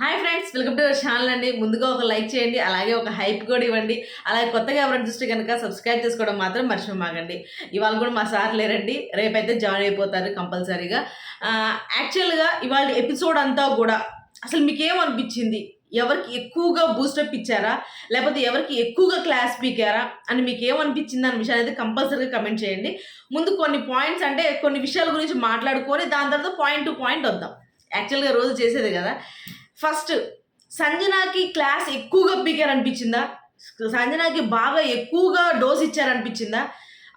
Hi friends welcome to our channel అండి. ముందుగా ఒక లైక్ చేయండి అలాగే ఒక హైప్ కూడా ఇవ్వండి. అలాగే కొత్తగా ఎవరైనా చూస్తే కనుక సబ్స్క్రైబ్ చేసుకోవడం మాత్రం మర్చిపోమాగండి ఇవాళ కూడా మా సార్ లేరండి. రేపైతే జాయిన్ అయిపోతారు కంపల్సరీగా. యాక్చువల్గా ఇవాళ ఎపిసోడ్ అంతా కూడా అసలు మీకేమనిపించింది? ఎవరికి ఎక్కువగా బూస్టప్ ఇచ్చారా? లేకపోతే ఎవరికి ఎక్కువగా క్లాస్ పీకారా? అని మీకు ఏమనిపించింది అనే విషయాన్ని అయితే కంపల్సరీగా కమెంట్ చేయండి. ముందు కొన్ని పాయింట్స్ అంటే కొన్ని విషయాల గురించి మాట్లాడుకొని దాని తర్వాత పాయింట్ టు పాయింట్ వద్దాం. యాక్చువల్గా రోజు చేసేది కదా. ఫస్ట్ సంజనాకి క్లాస్ ఎక్కువగా పీకారనిపించిందా సంజనాకి బాగా ఎక్కువగా డోస్ ఇచ్చారనిపించిందా?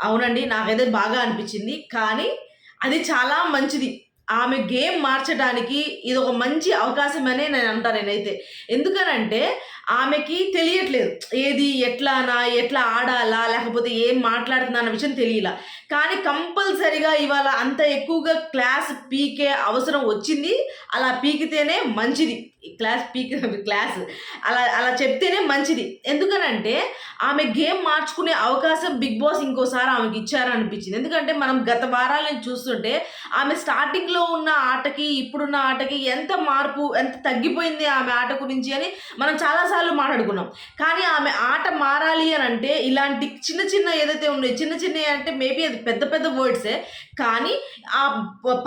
అవునండి నాకైతే బాగా అనిపించింది. కానీ అది చాలా మంచిది. ఆమె గేమ్ మార్చడానికి ఇది ఒక మంచి అవకాశమనే నేను అంటాను నేనైతే. ఎందుకనంటే ఆమెకి తెలియట్లేదు. ఏది ఎట్లానా ఎట్లా ఆడాలా లేకపోతే ఏం మాట్లాడుతున్నా అన్న విషయం తెలియలా. కానీ కంపల్సరిగా ఇవాళ అంత ఎక్కువగా క్లాస్ పీకే అవసరం వచ్చింది. అలా పీకితేనే మంచిది. Class peak class. అలా అలా చెప్తేనే మంచిది. ఎందుకనంటే ఆమె గేమ్ మార్చుకునే అవకాశం బిగ్ బాస్ ఇంకోసారి ఆమెకి ఇచ్చారనిపించింది. ఎందుకంటే మనం గత వారాలను చూస్తుంటే ఆమె స్టార్టింగ్లో ఉన్న ఆటకి ఇప్పుడున్న ఆటకి ఎంత మార్పు ఎంత తగ్గిపోయింది ఆమె ఆట గురించి అని మనం చాలాసార్లు మాట్లాడుకున్నాం. కానీ ఆమె ఆట మారాలి అని అంటే ఇలాంటి చిన్న చిన్న ఏదైతే ఉన్నాయో చిన్న చిన్న అంటే మేబీ అది పెద్ద పెద్ద వర్డ్సే కానీ ఆ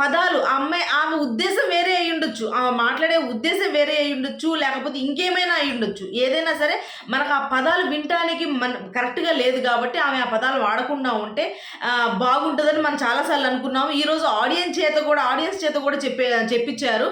పదాలు అమ్మాయి ఆమె ఉద్దేశం వేరే అయి ఉండొచ్చు. ఆమె మాట్లాడే ఉద్దేశం వేరే అయి ఉండొచ్చు లేకపోతే ఇంకేమైనా అయి ఉండొచ్చు. ఏదైనా సరే మనకు ఆ పదాలు వినటానికి మన కరెక్ట్గా లేదు కాబట్టి ఆమె ఆ పదాలు వాడకుండా ఉంటే బాగుంటుందని మనం చాలాసార్లు అనుకున్నాము. ఈరోజు ఆడియన్స్ చేత కూడా ఆడియన్స్ చేత కూడా చెప్పే చెప్పించారు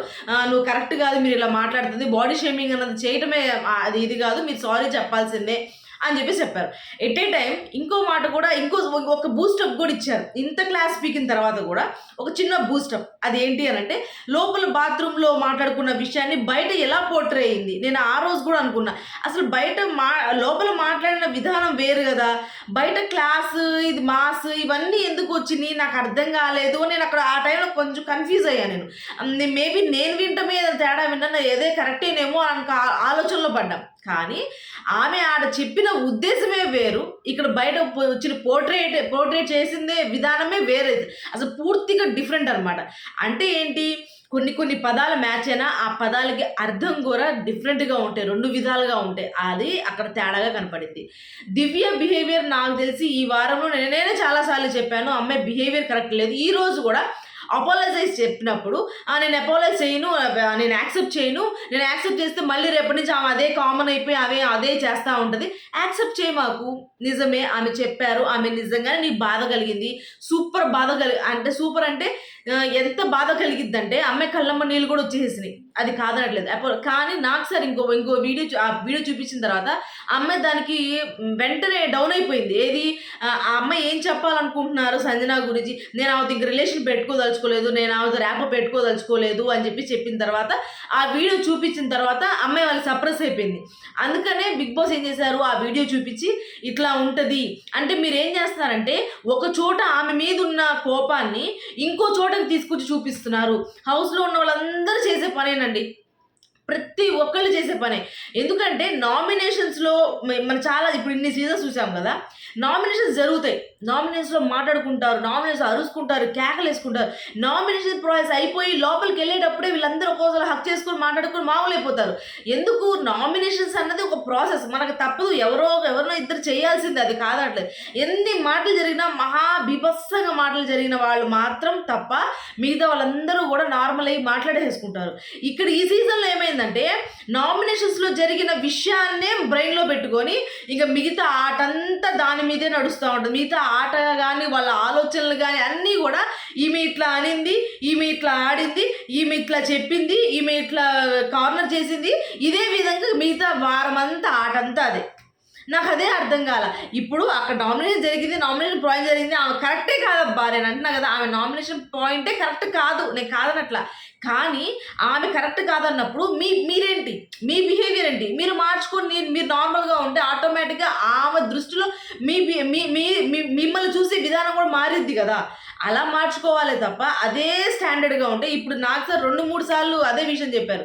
నువ్వు కరెక్ట్ కాదు మీరు ఇలా మాట్లాడుతుంది. బాడీ షేమింగ్ అన్నది చేయటమే అది ఇది కాదు. మీరు సారీ చెప్పాల్సిందే. అని చెప్పి చెప్పారు. ఎట్ ఏ టైం ఇంకో మాట కూడా ఇంకో ఒక బూస్టప్ కూడా ఇచ్చారు. ఇంత క్లాస్ పీకిన తర్వాత కూడా ఒక చిన్న బూస్టప్ అది ఏంటి అని అంటే లోపల బాత్రూంలో మాట్లాడుకున్న విషయాన్ని బయట ఎలా పోర్ట్రే అయింది? నేను ఆ రోజు కూడా అనుకున్నా. అసలు బయట మా లోపల మాట్లాడిన విధానం వేరు కదా. బయట క్లాస్ ఇది మాస్ ఇవన్నీ ఎందుకు వచ్చినాయి? నాకు అర్థం కాలేదు నేను అక్కడ ఆ టైంలో కొంచెం కన్ఫ్యూజ్ అయ్యాను నేను. మేబీ నేను వింటమే తేడా విన్నా ఏదే కరెక్టేనేమో అని ఆలోచనలో పడ్డాం. కానీ ఆమె ఆడ చెప్పిన ఉద్దేశమే వేరు. ఇక్కడ బయట వచ్చిన పోర్ట్రేట్ పోర్ట్రేట్ చేసిందే విధానమే వేరే అసలు పూర్తిగా డిఫరెంట్ అనమాట అంటే ఏంటి? కొన్ని కొన్ని పదాలు మ్యాచ్ అయినా ఆ పదాలకి అర్థం కూడా డిఫరెంట్గా ఉంటాయి. రెండు విధాలుగా ఉంటాయి. అది అక్కడ తేడాగా కనపడింది. దివ్య బిహేవియర్ నాకు తెలిసి ఈ వారంలో నేను- నేనే చాలాసార్లు చెప్పాను. అమ్మాయి బిహేవియర్ కరెక్ట్ లేదు. ఈ రోజు కూడా అపాలజైజ్ చెప్పినప్పుడు "ఆ, నేను అపాలైజ్ చేయను నేను యాక్సెప్ట్ చేయను నేను యాక్సెప్ట్ చేస్తే మళ్ళీ రేపటి నుంచి ఆమె అదే కామన్ అయిపోయి అవే అదే చేస్తూ ఉంటుంది. యాక్సెప్ట్ చేయి మాకు. నిజమే ఆమె చెప్పారు. ఆమె నిజంగానే నీకు బాధ కలిగింది. సూపర్ బాధ కలిగి అంటే సూపర్ అంటే ఎంత బాధ కలిగిద్దంటే అమ్మాయి కళ్ళమ్మ నీళ్ళు కూడా వచ్చేసినాయి అది కాదనట్లేదు. అపో- కానీ నాకు సార్ ఇంకో ఇంకో వీడియో ఆ వీడియో చూపించిన తర్వాత అమ్మాయి దానికి వెంటనే డౌన్ అయిపోయింది. ఏది? ఆ అమ్మాయి ఏం చెప్పాలనుకుంటున్నారు సంజన గురించి? నేను ఆమెతో ఇంక రిలేషన్ పెట్టుకోదలుచుకోలేదు నేను ఆవిత ర్యాప్ పెట్టుకోదలుచుకోలేదు అని చెప్పి చెప్పిన తర్వాత ఆ వీడియో చూపించిన తర్వాత అమ్మాయి వాళ్ళకి సప్రెస్ అయిపోయింది. అందుకనే బిగ్ బాస్ ఏం చేశారు? ఆ వీడియో చూపించి ఇట్లా ఉంటుంది. అంటే మీరు ఏం చేస్తారంటే ఒక చోట ఆమె మీద ఉన్న కోపాన్ని ఇంకో చోట తీసుకొచ్చి చూపిస్తున్నారు. హౌస్లో ఉన్న వాళ్ళందరూ చేసే పనేనండి. ప్రతి ఒక్కళ్ళు చేసే పనే. ఎందుకంటే నామినేషన్స్లో మనం చాలా ఇప్పుడు ఇన్ని సీజన్స్ చూసాం కదా నామినేషన్స్ జరుగుతాయి. నామినేషన్స్లో మాట్లాడుకుంటారు నామినేషన్ అరుచుకుంటారు కేకలు వేసుకుంటారు. నామినేషన్ ప్రాసెస్ అయిపోయి లోపలికి వెళ్ళేటప్పుడే వీళ్ళందరూ ఒక్కోసారి హక్ చేసుకొని మాట్లాడుకొని మామూలు అయిపోతారు. ఎందుకు నామినేషన్స్ అన్నది ఒక ప్రాసెస్ మనకు తప్పదు ఎవరో ఎవరినో ఇద్దరు చేయాల్సిందే అది కాదట్లేదు ఎన్ని మాటలు జరిగినా మహా బీభత్సంగా మాటలు జరిగిన వాళ్ళు మాత్రం తప్ప మిగతా వాళ్ళందరూ కూడా నార్మల్ అయ్యి మాట్లాడేసుకుంటారు ఇక్కడ ఈ సీజన్లో ఏమైంది? ఏమైందంటే నామినేషన్స్లో జరిగిన విషయాన్నే బ్రెయిన్లో పెట్టుకొని ఇంకా మిగతా ఆట అంతా దాని మీదే నడుస్తూ ఉంటుంది. మిగతా ఆట కానీ వాళ్ళ ఆలోచనలు కానీ అన్నీ కూడా ఈమె ఇట్లా అనింది ఈమె ఇట్లా ఆడింది ఈమె ఇట్లా చెప్పింది ఈమె ఇట్లా కార్నర్ చేసింది. ఇదే విధంగా మిగతా వారం అంతా ఆట అంతా అదే. నాకు అదే అర్థం కాల. ఇప్పుడు అక్కడ నామినేషన్ జరిగింది నామినేషన్ పాయింట్ జరిగింది ఆమె కరెక్టే కాదబ్బా నేను అంటున్నా కదా ఆమె నామినేషన్ పాయింటే కరెక్ట్ కాదు నేను కాదనట్లా. కానీ ఆమె కరెక్ట్ కాదన్నప్పుడు మీ మీరేంటి? మీ బిహేవియర్ ఏంటి? మీరు మార్చుకొని నేను- మీరు నార్మల్గా ఉంటే ఆటోమేటిక్గా ఆమె దృష్టిలో మీ మీ మీ మీ- మిమ్మల్ని చూసే విధానం కూడా మారిద్ది కదా. అలా మార్చుకోవాలి తప్ప అదే స్టాండర్డ్గా ఉంటే ఇప్పుడు నాకు సార్ రెండు మూడు సార్లు అదే విషయం చెప్పారు.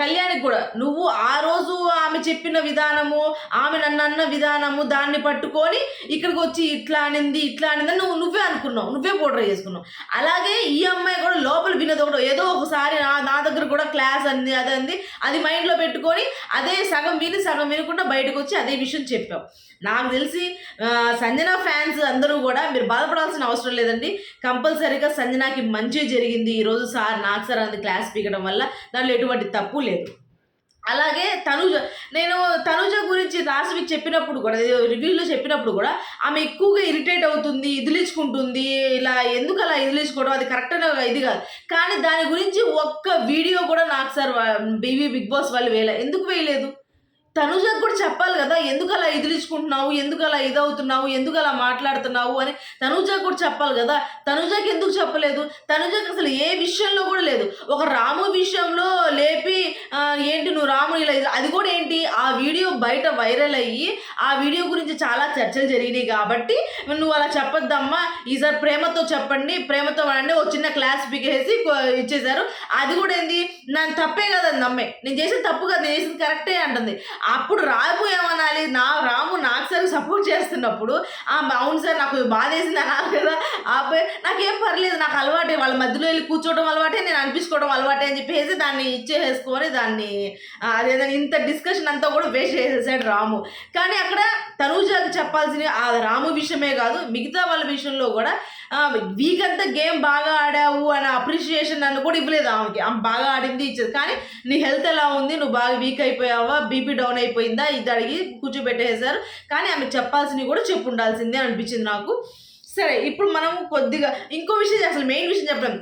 కళ్యాణికి కూడా నువ్వు ఆ రోజు ఆమె చెప్పిన విధానము ఆమె నన్ను అన్న విధానము దాన్ని పట్టుకొని ఇక్కడికి వచ్చి ఇట్లా అనింది ఇట్లా అనింది అని నువ్వు నువ్వే అనుకున్నావు నువ్వే పోట్రే చేసుకున్నావు. అలాగే ఈ అమ్మాయి కూడా లోపల వినది ఒకటి ఏదో ఒకసారి నా నా దగ్గర కూడా క్లాస్ అంది అదే అంది అది మైండ్లో పెట్టుకొని అదే సగం విని సగం వినకుండా బయటకు వచ్చి అదే విషయం చెప్పావు. నాకు తెలిసి సంజన ఫ్యాన్స్ అందరూ కూడా మీరు బాధపడాల్సిన అవసరం లేదండి. కంపల్సరీగా సంజనాకి మంచి జరిగింది ఈరోజు సార్ నాకు సార్ అంది క్లాస్ పీకడం వల్ల దాంట్లో ఎటువంటి తప్పు లేదు. అలాగే తనుజ నేను తనుజ గురించి లాస్ట్ వీక్ చెప్పినప్పుడు కూడా రివ్యూలో చెప్పినప్పుడు కూడా ఆమె ఎక్కువగా ఇరిటేట్ అవుతుంది ఇదిలించుకుంటుంది ఇలా ఎందుకు అలా ఇదిలించుకోవడం అది కరెక్ట్ ఇది కాదు. కానీ దాని గురించి ఒక్క వీడియో కూడా నాకు సార్ బీవీ బిగ్ బాస్ వాళ్ళు వేయలే. ఎందుకు వేయలేదు? తనుజకు కూడా చెప్పాలి కదా ఎందుకు అలా ఎదిరించుకుంటున్నావు ఎందుకు అలా ఇదవుతున్నావు ఎందుకు అలా మాట్లాడుతున్నావు అని తనుజకు కూడా చెప్పాలి కదా. తనుజకి ఎందుకు చెప్పలేదు? తనుజకు అసలు ఏ విషయంలో కూడా లేదు. ఒక రాము విషయంలో లేపి ఏంటి నువ్వు రాముడు ఇలా ఇది- అది కూడా ఏంటి? ఆ వీడియో బయట వైరల్ అయ్యి ఆ వీడియో గురించి చాలా చర్చలు జరిగినాయి కాబట్టి నువ్వు అలా చెప్పొద్దమ్మా. ఈసారి ప్రేమతో చెప్పండి ప్రేమతో వాడండి. ఒక చిన్న క్లాస్ బిగేసి ఇచ్చేశారు. అది కూడా ఏంది? నన్ను తప్పే కదా నమ్మే. నేను చేసిన తప్పు కదా నేను చేసింది కరెక్టే అంటుంది. అప్పుడు రాకు ఏమనాలి నా రాము నాకు సార్ సపోర్ట్ చేస్తున్నప్పుడు ఆ అవును సార్ నాకు బాధ వేసింది అన్నారు కదా ఆ అబ్బాయి నాకేం పర్లేదు నాకు అలవాటే. వాళ్ళ మధ్యలో వెళ్ళి కూర్చోవడం అలవాటే నేను అనిపించుకోవడం అలవాటే అని చెప్పేసి దాన్ని ఇచ్చేసుకొని దాన్ని ఆ, అదేదో ఇంత డిస్కషన్ అంతా కూడా వేస్ట్ చేసేసాడు రాము. కానీ అక్కడ తనూజాకి చెప్పాల్సిన ఆ రాము విషయమే కాదు మిగతా వాళ్ళ విషయంలో కూడా వీక్ అంతా గేమ్ బాగా ఆడావు అనే అప్రిషియేషన్ నన్ను కూడా ఇవ్వలేదు ఆమెకి. ఆమె బాగా ఆడింది ఇచ్చేది. కానీ నీ హెల్త్ ఎలా ఉంది? నువ్వు బాగా వీక్ అయిపోయావా? బీపీ డౌన్ అయిపోయిందా? ఇది అడిగి కూర్చోబెట్టేశారు. కానీ ఆమె చెప్పాల్సినవి కూడా చెప్పు ఉండాల్సిందే అనిపించింది నాకు. సరే ఇప్పుడు మనం కొద్దిగా ఇంకో విషయం అసలు మెయిన్ విషయం చెప్పడం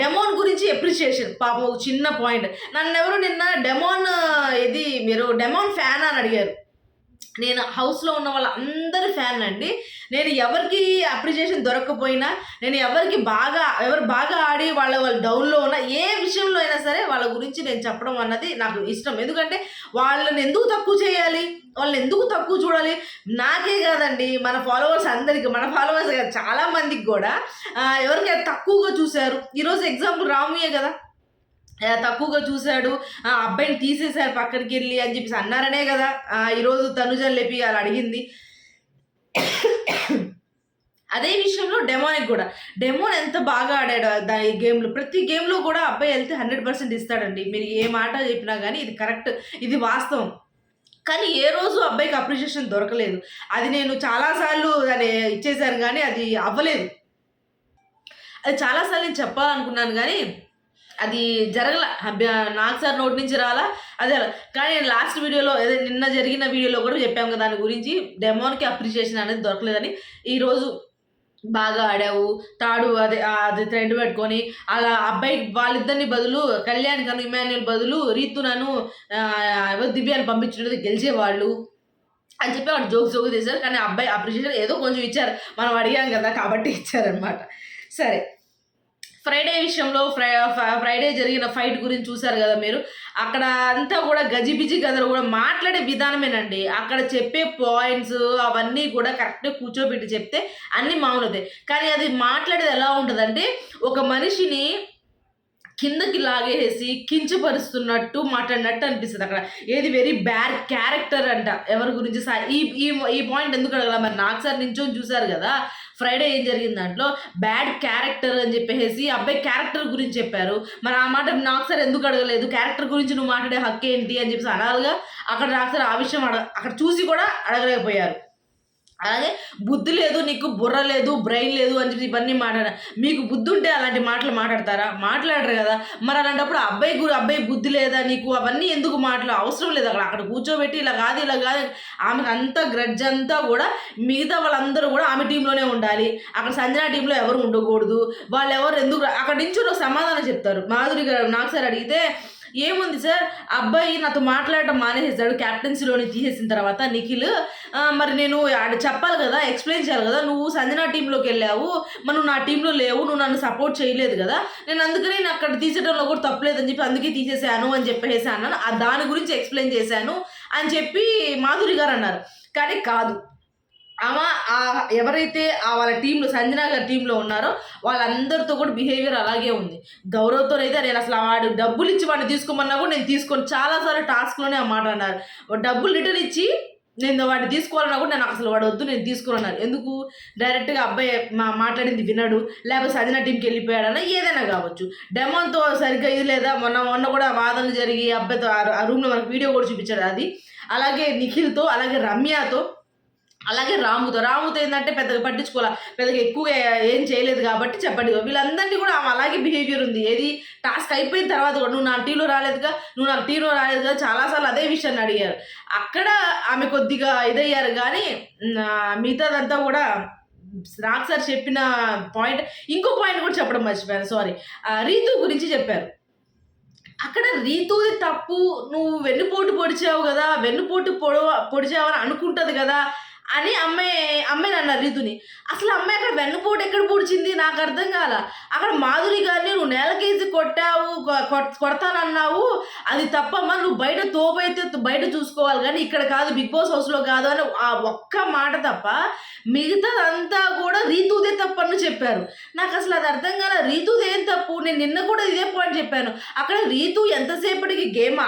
డెమోన్ గురించి ఎప్రిషియేషన్ పాపం ఒక చిన్న పాయింట్ నన్ను ఎవరు నిన్న డెమోన్ ఇది మీరు డెమోన్ ఫ్యాన్ అని అడిగారు. నేను హౌస్లో ఉన్న వాళ్ళ అందరి ఫ్యాన్ అండి. నేను ఎవరికి అప్రిషియేషన్ దొరకకపోయినా నేను ఎవరికి బాగా ఎవరు బాగా ఆడి వాళ్ళ వాళ్ళ డౌన్లో ఉన్న ఏ విషయంలో అయినా సరే వాళ్ళ గురించి నేను చెప్పడం అన్నది నాకు ఇష్టం. ఎందుకంటే వాళ్ళని ఎందుకు తక్కువ చేయాలి? వాళ్ళని ఎందుకు తక్కువ చూడాలి? నాకే కాదండి మన ఫాలోవర్స్ అందరికి మన ఫాలోవర్స్ కాదు చాలా మందికి కూడా ఎవరికైనా ఎవరికి తక్కువగా చూశారు. ఈరోజు ఎగ్జాంపుల్ రాముయే కదా. తక్కువగా చూశాడు. ఆ అబ్బాయిని తీసేశారు పక్కడికి వెళ్ళి అని చెప్పేసి అన్నారనే కదా. ఈరోజు తనుజని లేపి అలా అడిగింది. అదే విషయంలో డెమోనిక్ కూడా. డెమోన్ ఎంత బాగా ఆడాడు దాని ఈ గేమ్లో. ప్రతి గేమ్లో కూడా అబ్బాయి వెళ్తే హండ్రెడ్ పర్సెంట్ ఇస్తాడండి. మీరు ఏ మాట చెప్పినా కానీ ఇది కరెక్ట్ ఇది వాస్తవం. కానీ ఏ రోజు అబ్బాయికి అప్రిషియేషన్ దొరకలేదు. అది నేను చాలాసార్లు దాన్ని ఇచ్చేసాను కానీ అది అవ్వలేదు. అది చాలాసార్లు నేను చెప్పాలనుకున్నాను కానీ అది జరగల. అబ్బ- సార్ నోటి నుంచి రాలా. అదే అలా. కానీ నేను లాస్ట్ వీడియోలో అదే నిన్న జరిగిన వీడియోలో కూడా చెప్పాము కదా దాని గురించి. డెమోన్కి అప్రిషియేషన్ అనేది దొరకలేదని. ఈరోజు బాగా ఆడావు. తాడు అదే అది థ్రెడ్ పెట్టుకొని అలా అబ్బాయి వాళ్ళిద్దరిని బదులు కళ్యాణ్ కను ఇమాన్యుల్ బదులు రీతునను నన్ను దివ్యాన్ని పంపించినది గెలిచేవాళ్ళు అని చెప్పి వాడు జోక్ జోక్ చేశారు. కానీ అబ్బాయి అప్రిషియేషన్ ఏదో కొంచెం ఇచ్చారు. మనం అడిగాం కదా కాబట్టి ఇచ్చారనమాట సరే. ఫ్రైడే విషయంలో ఫ్రై ఫ్రైడే జరిగిన ఫైట్ గురించి చూసారు కదా మీరు. అక్కడ అంతా కూడా గజిబిజి గదలు కూడా మాట్లాడే విధానమేనండి. అక్కడ చెప్పే పాయింట్స్ అవన్నీ కూడా కరెక్ట్గా కూర్చోబెట్టి చెప్తే అన్నీ మామూలుదే. కానీ అది మాట్లాడేది ఎలా ఉంటుందంటే ఒక మనిషిని కిందకి లాగేసి కించపరుస్తున్నట్టు మాట్లాడినట్టు అనిపిస్తుంది అక్కడ. ఏది వెరీ బ్యాడ్ క్యారెక్టర్ అంట. ఎవరి గురించి సార్ ఈ ఈ ఈ పాయింట్ ఎందుకు అడగల మరి? నాకు సార్ నించొని చూసారు కదా. ఫ్రైడే ఏం జరిగింది దాంట్లో? బ్యాడ్ క్యారెక్టర్ అని చెప్పేసి అబ్బాయి క్యారెక్టర్ గురించి చెప్పారు. మరి ఆ మాట నాకు సార్ ఎందుకు అడగలేదు? క్యారెక్టర్ గురించి నువ్వు మాట్లాడే హక్కు ఏంటి అని చెప్పేసి అనాలిగా అక్కడ నాకు సార్ ఆ విషయం అడగ అక్కడ చూసి కూడా అడగలేకపోయారు. అలాగే బుద్ధి లేదు నీకు బుర్ర లేదు బ్రెయిన్ లేదు అని చెప్పి ఇవన్నీ మాట్లాడ మీకు బుద్ధి ఉంటే అలాంటి మాటలు మాట్లాడతారా? మాట్లాడరు కదా. మరి అలాంటప్పుడు అబ్బాయి గురి అబ్బాయి బుద్ధి లేదా నీకు? అవన్నీ ఎందుకు మాటలు? అవసరం లేదు అక్కడ. అక్కడ కూర్చోబెట్టి ఇలా కాదు ఇలా కాదు. ఆమెకు అంతా గ్రడ్జ్ అంతా కూడా మిగతా వాళ్ళందరూ కూడా ఆమె టీంలోనే ఉండాలి. అక్కడ సంజన టీంలో ఎవరు ఉండకూడదు. వాళ్ళు ఎవరు ఎందుకు అక్కడ నుంచి ఒక సమాధానం చెప్తారు. మాధురి గారు నాకు సార్ అడిగితే ఏముంది సార్? అబ్బాయి నాతో మాట్లాడటం మానేసేసాడు క్యాప్టెన్సీలోని తీసేసిన తర్వాత నిఖిల్ మరి నేను ఆడ చెప్పాలి కదా ఎక్స్ప్లెయిన్ చేయాలి కదా నువ్వు సంజన టీంలోకి వెళ్ళావు మరి నువ్వు నా టీంలో లేవు నువ్వు నన్ను సపోర్ట్ చేయలేదు కదా నేను అందుకనే నేను అక్కడ తీసేయడంలో కూడా తప్పలేదని చెప్పి అందుకే తీసేసాను అని చెప్పేసి అన్నాను. దాని గురించి ఎక్స్ప్లెయిన్ చేశాను అని చెప్పి మాధురి గారు అన్నారు. కానీ కాదు ఆమె ఆ ఎవరైతే ఆ వాళ్ళ టీంలో సంజన గారి టీంలో ఉన్నారో వాళ్ళందరితో కూడా బిహేవియర్ అలాగే ఉంది. గౌరవ్తో అయితే నేను అసలు వాడు డబ్బులు ఇచ్చి వాడిని తీసుకోమన్నా కూడా నేను తీసుకొని చాలాసార్లు టాస్క్లోనే ఆ మాట అన్నారు. డబ్బులు రిటర్న్ ఇచ్చి నేను వాడిని తీసుకోవాలన్నా కూడా నేను అసలు వాడు వద్దు నేను తీసుకున్నాను ఎందుకు? డైరెక్ట్గా అబ్బాయి మా మాట్లాడింది వినడు లేకపోతే సజన టీంకి వెళ్ళిపోయాడన్నా ఏదైనా కావచ్చు. డెమోన్తో సరిగ్గా ఇది లేదా? మొన్న మొన్న కూడా వాదనలు జరిగి అబ్బాయితో ఆ- ఆ రూమ్లో మనకు వీడియో కూడా చూపించాడు అది. అలాగే నిఖిల్తో అలాగే రమ్యతో అలాగే రాముతో రాముతో ఏంటంటే పెద్దగా పట్టించుకోవాలి. పెద్దగా ఎక్కువ ఏం చేయలేదు కాబట్టి చెప్పండి. వీళ్ళందరినీ కూడా అలాగే బిహేవియర్ ఉంది. ఏది? టాస్క్ అయిపోయిన తర్వాత కూడా నువ్వు నా టీలో రాలేదుగా నువ్వు నా టీలో రాలేదు చాలాసార్లు అదే విషయాన్ని అడిగారు. అక్కడ ఆమె కొద్దిగా ఇదయ్యారు కానీ మిగతాదంతా కూడా రాక్ సార్ చెప్పిన పాయింట్ ఇంకో పాయింట్ కూడా చెప్పడం మర్చిపోయాను సారీ రీతు గురించి చెప్పారు. అక్కడ రీతుది తప్పు నువ్వు వెన్నుపోటు పొడిచావు కదా వెన్నుపోటు పొడవ పొడిచావని అనుకుంటుంది కదా అని అమ్మాయి అమ్మాయిని అన్నారు రీతుని అసలు అమ్మాయి అక్కడ వెన్నుపోటు ఎక్కడ పూడ్చింది? నాకు అర్థం కాల. అక్కడ మాధురి గారిని నువ్వు నేలకేసి కొట్టావు కొ- కొడతానన్నావు. అది తప్పమ్మా నువ్వు బయట తోపైతే బయట చూసుకోవాలి. కానీ ఇక్కడ కాదు బిగ్ బాస్ హౌస్లో కాదు అని ఆ ఒక్క మాట తప్ప మిగతాదంతా కూడా రీతుదే తప్పని చెప్పారు. నాకు అసలు అది అర్థం కాల. రీతుదే తప్పు? నేను నిన్న కూడా ఇదే పాయింట్ చెప్పాను. అక్కడ రీతు ఎంతసేపటికి గేమ్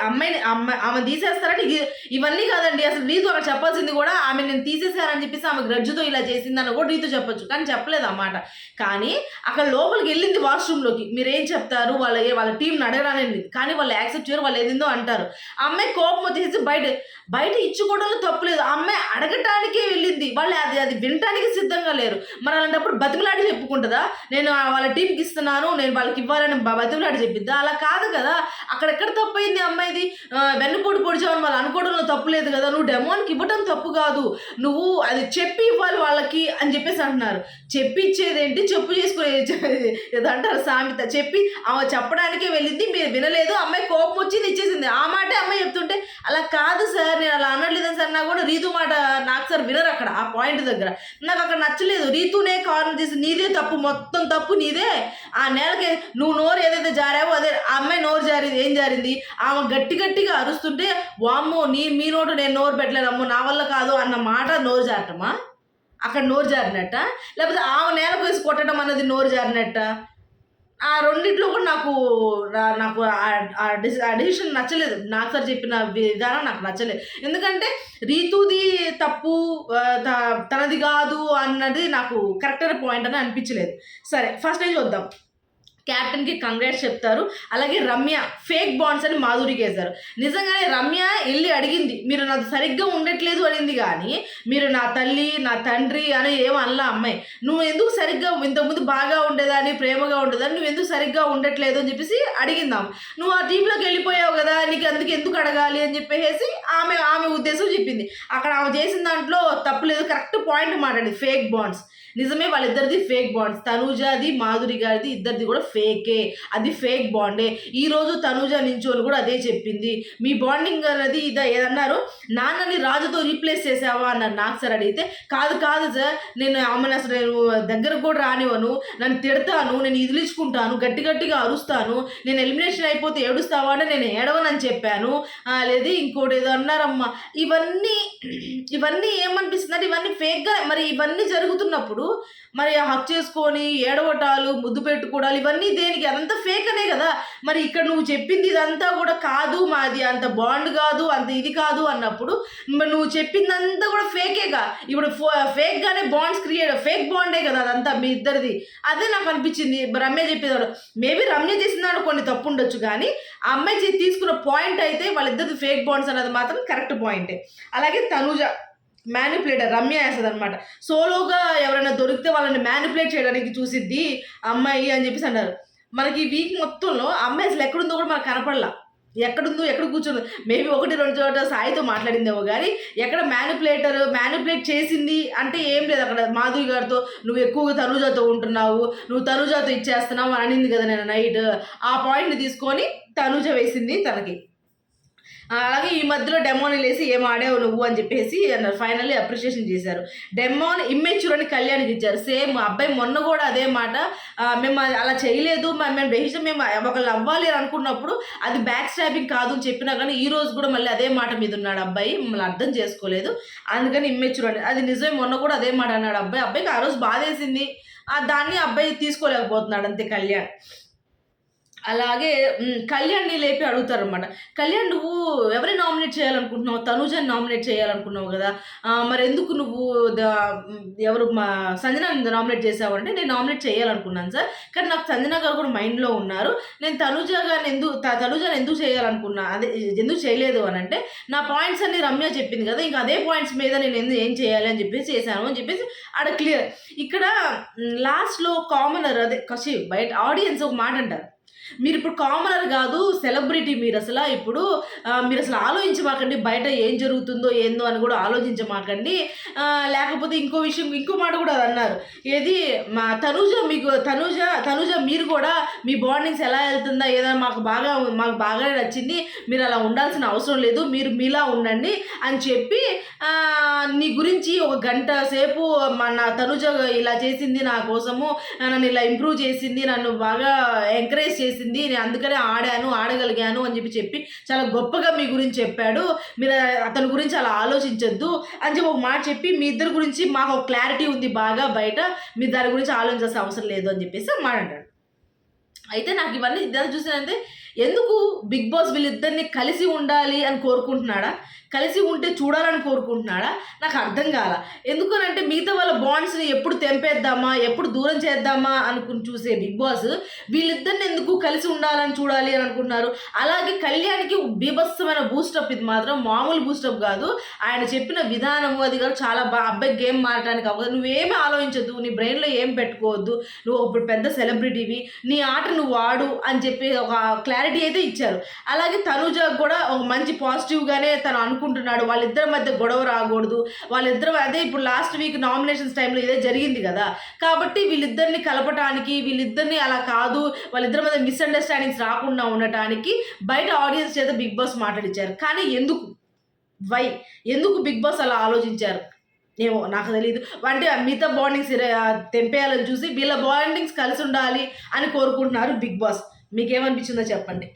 అమ్మాయిని అమ్మాయి ఆమె తీసేస్తారని ఇవన్నీ కాదండి. అసలు రీతు అక్కడ చెప్పాల్సింది కూడా ఆమె నేను తీసేసారని చెప్పేసి ఆమె గ్రజ్జుతో ఇలా చేసిందని కూడా రీతు చెప్పొచ్చు. కానీ చెప్పలేదు అన్నమాట కానీ అక్కడ లోపలికి వెళ్ళింది వాష్రూమ్లోకి. మీరు ఏం చెప్తారు? వాళ్ళ వాళ్ళ టీంని అడగడానికి కానీ వాళ్ళు యాక్సెప్ట్ చేయరు వాళ్ళు ఏదిందో అంటారు. అమ్మాయి కోపం వచ్చేసి బయట బయట ఇచ్చుకోవడంలో తప్పులేదు ఆ అమ్మాయి అడగటానికే వెళ్ళింది. వాళ్ళు అది అది వినటానికి సిద్ధంగా లేరు. మరి అలాంటప్పుడు బతిమలాడి చెప్పుకుంటుందా? నేను వాళ్ళ టీంకి ఇస్తున్నాను నేను వాళ్ళకి ఇవ్వాలని బ- బతిమలాడి చెప్పిద్దా? అలా కాదు కదా. అక్కడెక్కడ తప్పు అయింది అమ్మాయిది? వెన్నుపోటు పొడిచామని వాళ్ళు అనుకోవడంలో తప్పు లేదు కదా. నువ్వు డెమోన్కి ఇవ్వటం తప్పు కాదు. నువ్వు అది చెప్పి ఇవ్వాలి వాళ్ళకి అని చెప్పేసి అంటున్నారు. చెప్పించేదేంటి చెప్పు చేసుకునే ఏదంటారు? సామెత. చెప్పి ఆమె చెప్పడానికే వెళ్ళింది మీరు వినలేదు అమ్మాయి కోపం వచ్చింది ఇచ్చేసింది. ఆ మాటే అమ్మాయి చెప్తుంటే అలా కాదు సార్ నేను అలా అనట్లేదని సార్ నా కూడా రీతు మాట నాకు సార్ వినరు అక్కడ ఆ పాయింట్ దగ్గర. నాకు అక్కడ నచ్చలేదు. రీతునే కారణం చేసి నీదే తప్పు మొత్తం తప్పు నీదే. ఆ నేలకి నువ్వు నోరు ఏదైతే జారావో అదే ఆ అమ్మాయి నోరు జారింది ఏం జారింది? ఆమె గట్టి గట్టిగా అరుస్తుంటే వామ్మో నీ మీ నోటు నేను నోరు పెట్టలేదు అమ్మో నా వల్ల కాదు అన్న మాట నోరు జారటమా? అక్కడ నోరు జారినట్ట? లేకపోతే ఆమె నేల వేసి కొట్టడం అన్నది నోరు జారినట్ట? ఆ రెండిట్లో కూడా నాకు నాకు ఆ- డిసిషన్ నచ్చలేదు. నాకు సార్ చెప్పిన విధానం నాకు నచ్చలేదు. ఎందుకంటే రీతుది తప్పు త- తనది కాదు అన్నది నాకు కరెక్ట్ అయిన పాయింట్ అని అనిపించలేదు. సరే ఫస్ట్ నుంచి చూద్దాం క్యాప్టెన్కి కంగ్రాట్స్ చెప్తారు. అలాగే రమ్య ఫేక్ బాండ్స్ అని మాధురికి వేశారు నిజంగానే రమ్య వెళ్ళి అడిగింది మీరు నాది సరిగ్గా ఉండట్లేదు అనింది కానీ మీరు నా తల్లి నా తండ్రి అని ఏం అనలా అమ్మాయి. నువ్వు ఎందుకు సరిగ్గా ఇంతకుముందు బాగా ఉండేదాన్ని ప్రేమగా ఉండేదాన్ని నువ్వు ఎందుకు సరిగ్గా ఉండట్లేదు అని చెప్పేసి అడిగిందాం. నువ్వు ఆ టీంలోకి వెళ్ళిపోయావు కదా నీకు అందుకు ఎందుకు అడగాలి అని చెప్పేసి ఆమె ఆమె ఉద్దేశం చెప్పింది. అక్కడ ఆమె చేసిన దాంట్లో తప్పులేదు కరెక్ట్ పాయింట్ మాట్లాడింది ఫేక్ బాండ్స్. నిజమే వాళ్ళిద్దరిది ఫేక్ బాండ్స్ తనూజాది మాధురి గారిది ఇద్దరిది కూడా ఫేకే అది ఫేక్ బాండే ఈ రోజు తనూజ నించోని కూడా అదే చెప్పింది. మీ బాండింగ్ అనేది ఇదా ఏదన్నారు? నాన్నని రాజుతో రీప్లేస్ చేసావా అన్నారు. నాకు సార్ అడిగితే కాదు కాదు సార్ నేను ఆమెను అసలు నేను దగ్గరకు కూడా రానివ్వను. నన్ను తిడతాను. నేను ఇదిలించుకుంటాను గట్టి గట్టిగా అరుస్తాను. నేను ఎలిమినేషన్ అయిపోతే ఏడుస్తావా అంటే నేను ఏడవనని చెప్పాను. లేదు ఇంకోటి ఏదో అన్నారమ్మా. ఇవన్నీ ఇవన్నీ ఏమనిపిస్తుంది అంటే ఇవన్నీ ఫేక్గా మరి ఇవన్నీ జరుగుతున్నప్పుడు మరి హక్ చేసుకొని ఏడవటాలు ముద్దు పెట్టుకోవడాలు ఇవన్నీ దేనికి? అదంతా ఫేక్ అనే కదా. మరి ఇక్కడ నువ్వు చెప్పింది ఇదంతా కూడా కాదు మాది. అంత బాండ్ కాదు అంత ఇది కాదు అన్నప్పుడు మరి నువ్వు చెప్పిందంతా కూడా ఫేకేగా ఇప్పుడు ఫేక్గానే బాండ్స్ క్రియేట్ ఫేక్ బాండే కదా అదంతా మీ ఇద్దరిది. అదే నాకు అనిపించింది. రమ్య చెప్పేదాడు మేబీ రమ్య చేసిన దాంట్లో కొన్ని తప్పు ఉండొచ్చు కానీ ఆ అమ్మాయి తీసుకున్న పాయింట్ అయితే వాళ్ళిద్దరిది ఫేక్ బాండ్స్ అన్నది మాత్రం కరెక్ట్ పాయింటే అలాగే తనుజ మ్యానిపులేటర్ రమ్య వేస్తుంది అనమాట సోలోగా ఎవరైనా దొరికితే వాళ్ళని మ్యానిపులేట్ చేయడానికి చూసిద్ది అమ్మాయి అని చెప్పేసి అన్నారు. మనకి వీక్ మొత్తంలో అమ్మాయి అసలు ఎక్కడుందో కూడా మనకు కనపడలా. ఎక్కడుందో ఎక్కడ కూర్చుందో. మేబీ ఒకటి రెండు చోట సాయితో మాట్లాడిందేమో కానీ ఎక్కడ మ్యానిపులేటర్ మ్యానిపులేట్ చేసింది అంటే ఏం లేదు అక్కడ మాధురి గారితో నువ్వు ఎక్కువగా తనుజాతో ఉంటున్నావు నువ్వు తనుజాతో ఇచ్చేస్తున్నావు అని అనింది కదా నేను నైట్. ఆ పాయింట్ని తీసుకొని తనుజ వేసింది తనకి. అలాగే ఈ మధ్యలో డెమోని లేసి ఏం ఆడావు నువ్వు అని చెప్పేసి అన్నారు. ఫైనల్లీ అప్రిషియేషన్ చేశారు. డెమోని ఇమ్మెచ్యూర్ అని కళ్యాణ్కి ఇచ్చారు. సేమ్ అబ్బాయి మొన్న కూడా అదే మాట. మేము అది అలా చేయలేదు. మేము డెసిషన్ మేము ఒకళ్ళు అవ్వాలి అని అనుకున్నప్పుడు అది బ్యాక్ స్టాబింగ్ కాదు అని చెప్పినా కానీ ఈ రోజు కూడా మళ్ళీ అదే మాట మీద ఉన్నాడు అబ్బాయి. మమ్మల్ని అర్థం చేసుకోలేదు. అందుకని ఇమ్మెచ్యూర్ అని. అది నిజమే మొన్న కూడా అదే మాట అన్నాడు అబ్బాయి. అబ్బాయికి ఆ రోజు బాధేసింది. ఆ దాన్ని అబ్బాయి తీసుకోలేకపోతున్నాడు అంతే కళ్యాణ్. అలాగే కళ్యాణ్ని లేపి అడుగుతారు అనమాట కళ్యాణ్ నువ్వు ఎవరిని నామినేట్ చేయాలనుకుంటున్నావు? తనుజని నామినేట్ చేయాలనుకున్నావు కదా? మరి ఎందుకు నువ్వు ఎవరు మా సంజన నామినేట్ చేసావు? అంటే నేను నామినేట్ చేయాలనుకున్నాను సార్. కానీ నాకు సంజన గారు కూడా మైండ్లో ఉన్నారు. నేను తనుజ గారిని ఎందుకు త- తనుజని ఎందుకు చేయాలనుకున్నా? అదే ఎందుకు చేయలేదు అని అంటే నా పాయింట్స్ అన్ని రమ్య చెప్పింది కదా. ఇంకా అదే పాయింట్స్ మీద నేను ఎందుకు ఏం చేయాలి అని చెప్పేసి చేశాను అని చెప్పేసి ఆడ క్లియర్. ఇక్కడ లాస్ట్లో కామనర్ అదే కసి బయట ఆడియన్స్ ఒక మాట అంటారు. మీరు ఇప్పుడు కామనర్ కాదు సెలబ్రిటీ మీరు అసలు ఇప్పుడు మీరు అసలు ఆలోచించమాకండి బయట ఏం జరుగుతుందో ఏందో అని కూడా ఆలోచించమాకండి. లేకపోతే ఇంకో విషయం ఇంకో మాట కూడా అన్నారు. ఏది మా తనుజ మీకు తనుజ తనుజ మీరు కూడా మీ బాండింగ్స్ ఎలా వెళ్తుందా ఏదైనా మాకు బాగా మాకు బాగానే నచ్చింది మీరు అలా ఉండాల్సిన అవసరం లేదు మీరు మీలా ఉండండి అని చెప్పి నీ గురించి ఒక గంట సేపు నా తనుజ ఇలా చేసింది నా కోసము నన్ను ఇలా ఇంప్రూవ్ చేసింది నన్ను బాగా ఎంకరేజ్ చేసింది నేను అందుకనే ఆడాను ఆడగలిగాను అని చెప్పి చెప్పి చాలా గొప్పగా మీ గురించి చెప్పాడు. మీరు అతని గురించి అలా ఆలోచించొద్దు అని చెప్పి ఒక మాట చెప్పి మీ ఇద్దరి గురించి మాకు ఒక క్లారిటీ ఉంది బాగా బయట మీరు దాని గురించి ఆలోచించాల్సిన అవసరం లేదు అని చెప్పేసి మాట అంటాడు. అయితే నాకు ఇవన్నీ ఇద్దరు చూసినంటే ఎందుకు బిగ్ బాస్ వీళ్ళిద్దరిని కలిసి ఉండాలి అని కోరుకుంటున్నాడా? కలిసి ఉంటే చూడాలని కోరుకుంటున్నాడా? నాకు అర్థం కాల. ఎందుకనంటే మిగతా వాళ్ళ బాండ్స్ని ఎప్పుడు తెంపేద్దామా? ఎప్పుడు దూరం చేద్దామా అనుకుని చూసే బిగ్ బాస్ వీళ్ళిద్దరిని ఎందుకు కలిసి ఉండాలని చూడాలి అని అనుకుంటున్నారు? అలాగే కళ్యాణ్కి బీభత్సమైన బూస్టప్ ఇది మాత్రం మామూలు బూస్టప్ కాదు. ఆయన చెప్పిన విధానము అది కాదు. చాలా బాగా అబ్బాయి గేమ్ మారడానికి అవ్వదు. నువ్వేమీ ఆలోచించద్దు. నీ బ్రెయిన్లో ఏం పెట్టుకోవద్దు. నువ్వు ఇప్పుడు పెద్ద సెలబ్రిటీవి నీ ఆట నువ్వు ఆడు అని చెప్పి ఒక క్లారిటీ అయితే ఇచ్చారు. అలాగే తనుజ కూడా ఒక మంచి పాజిటివ్గానే తను అనుకుంటున్నాడు. వాళ్ళిద్దరి మధ్య గొడవ రాకూడదు. వాళ్ళిద్దరు అదే ఇప్పుడు లాస్ట్ వీక్ నామినేషన్స్ టైంలో ఇదే జరిగింది కదా. కాబట్టి వీళ్ళిద్దరిని కలపటానికి వీళ్ళిద్దరిని అలా కాదు వాళ్ళిద్దరి మధ్య మిస్అండర్స్టాండింగ్స్ రాకుండా ఉండటానికి బయట ఆడియన్స్ చేత బిగ్ బాస్ మాట్లాడిచ్చారు. కానీ ఎందుకు? వై ఎందుకు బిగ్ బాస్ అలా ఆలోచించారు? ఏమో నాకు తెలియదు అంటే మిగతా బాండింగ్స్ తెంపేయాలని చూసి వీళ్ళ బాండింగ్స్ కలిసి ఉండాలి అని కోరుకుంటున్నారు బిగ్ బాస్. మీకేమనిపించిందో చెప్పండి.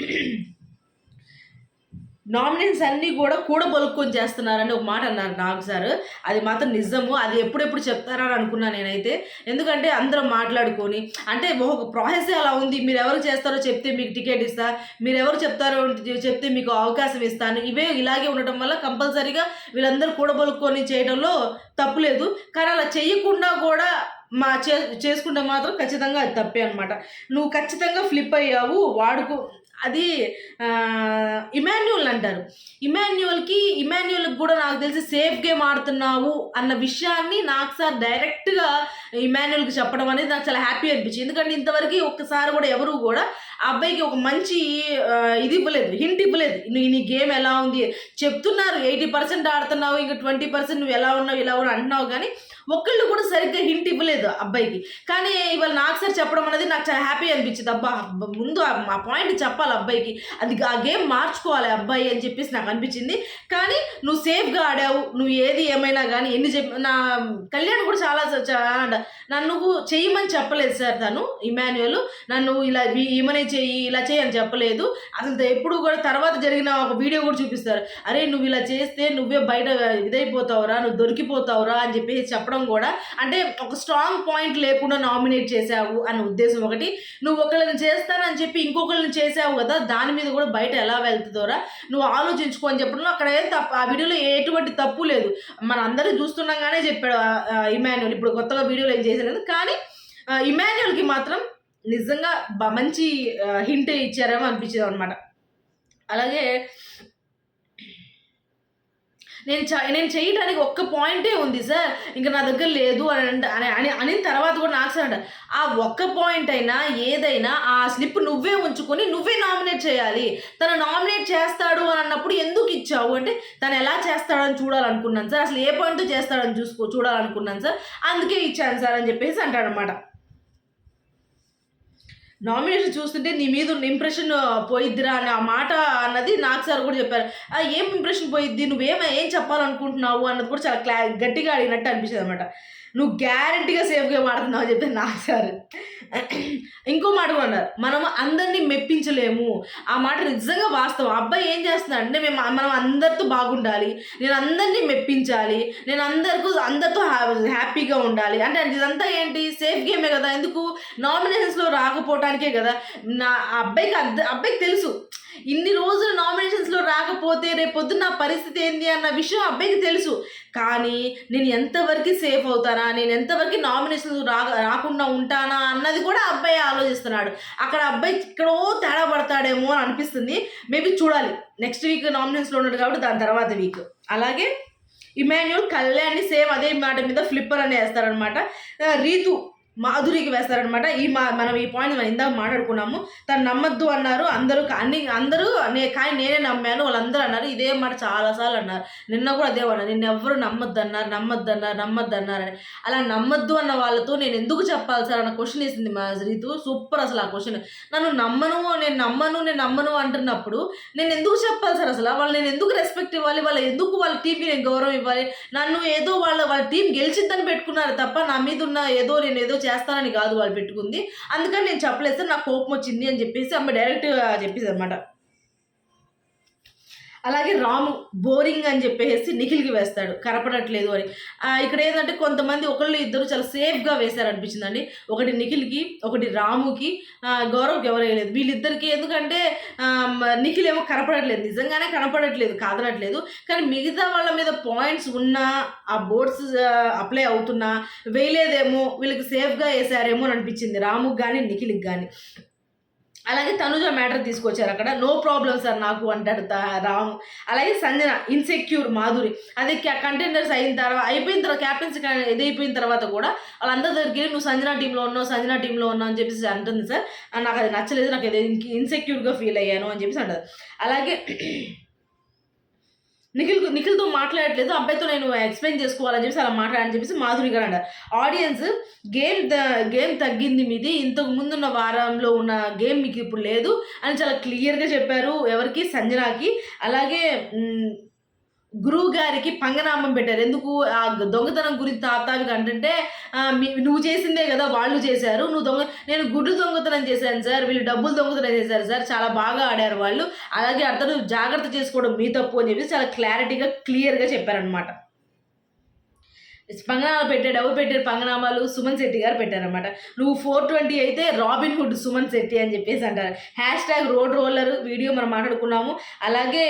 నామినేషన్స్ అన్నీ కూడా కూడబలుక్కొని చేస్తున్నారని ఒక మాట అన్నారు నాగ్ సార్. అది మాత్రం నిజము అది ఎప్పుడెప్పుడు చెప్తారని అనుకున్నాను నేనైతే. ఎందుకంటే అందరం మాట్లాడుకొని అంటే ఒక ప్రాసెస్ అలా ఉంది మీరు ఎవరు చేస్తారో చెప్తే మీకు టికెట్ ఇస్తా మీరు ఎవరు చెప్తారో చెప్తే మీకు అవకాశం ఇస్తాను ఇవే ఇలాగే ఉండటం వల్ల కంపల్సరీగా వీళ్ళందరూ కూడబలుక్కొని చేయడంలో తప్పులేదు. కానీ అలా చేయకుండా కూడా మా చే చేసుకుంటే మాత్రం ఖచ్చితంగా అది తప్పే అనమాట నువ్వు ఖచ్చితంగా ఫ్లిప్ అయ్యావు వాడుకో. అది ఇమాన్యువల్ అంటారు. ఇమాన్యువల్కి ఇమాన్యువల్కి కూడా నాకు తెలిసి సేఫ్ గేమ్ ఆడుతున్నావు అన్న విషయాన్ని నాకు సార్ డైరెక్ట్గా ఇమాన్యువల్కి చెప్పడం అనేది నాకు చాలా హ్యాపీ అనిపించింది. ఎందుకంటే ఇంతవరకు ఒక్కసారి కూడా ఎవరు కూడా ఆ అబ్బాయికి ఒక మంచి ఇది ఇవ్వలేదు హింట్ ఇవ్వలేదు. నువ్వు నీ గేమ్ ఎలా ఉంది? చెప్తున్నారు ఎయిటీ పర్సెంట్ ఆడుతున్నావు ఇంకా ట్వంటీ పర్సెంట్ నువ్వు ఎలా ఉన్నావు ఇలా ఉన్నావు అంటున్నావు. కానీ ఒక్కళ్ళు కూడా సరిగ్గా హింట్ ఇవ్వలేదు అబ్బాయికి. కానీ ఇవాళ నాకు సార్ చెప్పడం అనేది నాకు చాలా హ్యాపీ అనిపించింది. అబ్బా ముందు ఆ ఆ పాయింట్ చెప్పాలి అబ్బాయికి. అది ఆ గేమ్ మార్చుకోవాలి అబ్బాయి అని చెప్పేసి నాకు అనిపించింది. కానీ నువ్వు సేఫ్గా ఆడావు నువ్వు ఏది ఏమైనా కానీ ఎన్ని చెప్ నా కళ్యాణ్ కూడా చాలా చాలా అంట, నన్ను నువ్వు చెప్పలేదు సార్ తను ఇమాన్యువల్ నన్ను ఇలా ఈ- ఈమెనే చెయ్యి ఇలా చేయి అని చెప్పలేదు. అసలు ఎప్పుడు కూడా తర్వాత జరిగిన ఒక వీడియో కూడా చూపిస్తారు. అరే నువ్వు ఇలా చేస్తే నువ్వే బయట ఇదైపోతావురా నువ్వు దొరికిపోతావురా అని చెప్పేసి చెప్పడం కూడా అంటే ఒక స్ట్రాంగ్ పాయింట్ లేకుండా నామినేట్ చేసావు అనే ఉద్దేశం ఒకటి. నువ్వు ఒకళ్ళని చేస్తానని చెప్పి ఇంకొకళ్ళని చేసావు కదా దాని మీద కూడా బయట ఎలా వెళ్తుందోరా? నువ్వు ఆలోచించుకో అని చెప్పడంలో అక్కడ ఏం తప్పు ఆ వీడియోలో ఎటువంటి తప్పు లేదు. మన అందరూ చూస్తుండగానే చెప్పాడు ఇమాన్యువల్ ఇప్పుడు కొత్తగా వీడియోలో ఏం చేశారు కానీ ఆ, ఇమాన్యువల్కి మాత్రం నిజంగా మంచి హింట్ ఇచ్చారేమో అనిపించేది అనమాట అలాగే నేను చ నేను చేయడానికి ఒక్క పాయింటే ఉంది సార్. ఇంకా నా దగ్గర లేదు అని అంట- అని అని తర్వాత కూడా నాకు సార్ అంటారు ఆ ఒక్క పాయింట్ అయినా ఏదైనా ఆ స్లిప్ నువ్వే ఉంచుకొని నువ్వే నామినేట్ చేయాలి. తను నామినేట్ చేస్తాడు అని అన్నప్పుడు ఎందుకు ఇచ్చావు? అంటే తను ఎలా చేస్తాడని చూడాలనుకున్నాను సార్. అసలు ఏ పాయింట్ చేస్తాడని చూసుకో చూడాలనుకున్నాను సార్. అందుకే ఇచ్చాను సార్ అని చెప్పేసి అంటాడనమాట. నామినేషన్ చూస్తుంటే నీ మీద ఉన్న ఇంప్రెషన్ పోయిద్దిరా అని ఆ మాట అన్నది నాకు సార్ కూడా చెప్పారు. ఏం ఇంప్రెషన్ పోయిద్ది? నువ్వేమో ఏం చెప్పాలనుకుంటున్నావు? అన్నది కూడా చాలా క్లా గట్టిగా అడిగినట్టు అనిపించింది అనమాట నువ్వు గ్యారంటీగా సేఫ్గా వాడుతున్నావు అని చెప్పి నాకు సార్. ఇంకో మాట కూడా అన్నారు. మనం అందరినీ మెప్పించలేము. ఆ మాట నిజంగా వాస్తవం. అబ్బాయి ఏం చేస్తున్నాడు అంటే మేము మనం అందరితో బాగుండాలి. నేను అందరినీ మెప్పించాలి. నేను అందరికీ అందరితో హ్యాపీగా ఉండాలి. అంటే ఇదంతా ఏంటి? సేఫ్ గేమే కదా. ఎందుకు? నామినేషన్స్లో రాకపోవటానికే కదా. నా ఆ అబ్బాయికి అర్థ అబ్బాయికి తెలుసు. ఇన్ని రోజులు నామినేషన్స్లో రాకపోతే రేపొద్దు నా పరిస్థితి ఏంటి అన్న విషయం అబ్బాయికి తెలుసు. కానీ నేను ఎంతవరకు సేఫ్ అవుతానా? నేను ఎంతవరకు నామినేషన్ రా రాకుండా ఉంటానా? అన్నది కూడా అబ్బాయి ఆలోచిస్తున్నాడు. అక్కడ అబ్బాయి ఇక్కడో తేడా పడతాడేమో అని అనిపిస్తుంది. మేబీ చూడాలి. నెక్స్ట్ వీక్ నామినేషన్స్లో ఉన్నాడు కాబట్టి దాని తర్వాత వీక్ అలాగే ఇమాన్యుల్ కళ్యాణ్ని సేమ్ అదే మాట మీద ఫ్లిప్పర్ అని వేస్తారనమాట రీతు మాధురికి వేస్తారనమాట ఈ మా మనం ఈ పాయింట్ మనం ఇందాక మాట్లాడుకున్నాము. తను నమ్మద్దు అన్నారు. అందరూ అన్ని అందరూ నే కానీ నేనే నమ్మాను. వాళ్ళందరూ అన్నారు. ఇదే మాట చాలాసార్లు అన్నారు. నిన్న కూడా అదే అన్నారు. నిన్న ఎవరు నమ్మద్దు అన్నారు నమ్మద్దు అన్నారు నమ్మద్దు అన్నారు అని అలా నమ్మద్దు అన్న వాళ్ళతో నేను ఎందుకు చెప్పాలి సార్? అన్న క్వశ్చన్ వేసింది మా రీతు సూపర్ అసలు ఆ క్వశ్చన్ నన్ను నమ్మను నేను నమ్మను నేను నమ్మను అంటున్నప్పుడు నేను ఎందుకు చెప్పాలి సార్ అసలు? వాళ్ళు నేను ఎందుకు రెస్పెక్ట్ ఇవ్వాలి? వాళ్ళ ఎందుకు వాళ్ళ టీంకి నేను గౌరవం ఇవ్వాలి? నన్ను ఏదో వాళ్ళ వాళ్ళ టీం గెలిచిద్దని పెట్టుకున్నారు తప్ప నా మీద ఉన్న ఏదో నేను ఏదో చేస్తానని కాదు వాళ్ళు పెట్టుకుంది. అందుకని నేను చెప్పలేదు సార్ నాకు కోపం వచ్చింది అని చెప్పేసి అమ్మ డైరెక్ట్గా చెప్పేసి అనమాట అలాగే రాము బోరింగ్ అని చెప్పేసి నిఖిల్కి వేస్తాడు. కనపడట్లేదు అని. ఇక్కడ ఏంటంటే కొంతమంది ఒకళ్ళు ఇద్దరు చాలా సేఫ్గా వేశారు అనిపించిందండి. ఒకటి నిఖిల్కి ఒకటి రాముకి. గౌరవ్కి ఎవరు వేయలేదు. వీళ్ళిద్దరికి ఎందుకంటే నిఖిల్ ఏమో కనపడట్లేదు. నిజంగానే కనపడట్లేదు కాదనట్లేదు. కానీ మిగతా వాళ్ళ మీద పాయింట్స్ ఉన్నా ఆ బోర్డ్స్ అప్లై అవుతున్నా వేయలేదేమో వీళ్ళకి సేఫ్గా వేసారేమో అని అనిపించింది. రాముకి కానీ నిఖిల్కి కానీ అలాగే తనుజ మ్యాటర్ తీసుకొచ్చారు అక్కడ. నో ప్రాబ్లం సార్ నాకు అంటాడు రామ్. అలాగే సంజన ఇన్సెక్యూర్ మాధురి. అదే కంటెండర్స్ అయిన తర్వాత అయిపోయిన తర్వాత క్యాప్టెన్సీ ఇది అయిపోయిన తర్వాత కూడా వాళ్ళందరి దగ్గరికి వెళ్ళి నువ్వు సంజన టీంలో ఉన్నావు సంజన టీంలో ఉన్నావు అని చెప్పేసి అంటుంది సార్. నాకు అది నచ్చలేదు నాకు ఇది ఇన్సెక్యూర్గా ఫీల్ అయ్యాను అని చెప్పేసి అంటారు. అలాగే నిఖిల్ నిఖిల్తో మాట్లాడట్లేదు అబ్బాయితో నేను ఎక్స్ప్లెయిన్ చేసుకోవాలని చెప్పేసి అలా మాట్లాడని చెప్పేసి మాధురి గారు అంటారు ఆడియన్స్ గేమ్ గేమ్ తగ్గింది మీది ఇంతకు ముందున్న వారంలో ఉన్న గేమ్ మీకు ఇప్పుడు లేదు అని చాలా క్లియర్గా చెప్పారు ఎవరికి? సంజనాకి. అలాగే గురువు గారికి పంగనామం పెట్టారు. ఎందుకు? ఆ దొంగతనం గురించి తాతావిగా అంటే నువ్వు చేసిందే కదా వాళ్ళు చేశారు. నువ్వు దొంగ నేను గుడ్డు దొంగతనం చేశాను సార్ వీళ్ళు డబ్బులు దొంగతనం చేశారు సార్ చాలా బాగా ఆడారు వాళ్ళు. అలాగే అతను జాగ్రత్త చేసుకోవడం మీ తప్పు అని చెప్పి చాలా క్లారిటీగా క్లియర్గా చెప్పారనమాట పంగనామాలు పెట్టాడు ఎవరు పెట్టారు పంగనామాలు సుమన్ శెట్టి గారు పెట్టారనమాట నువ్వు ఫోర్ ట్వంటీ అయితే రాబిన్ హుడ్ సుమన్ శెట్టి అని చెప్పేసి అంటారు. Hash tag road roller video మనం మాట్లాడుకున్నాము. అలాగే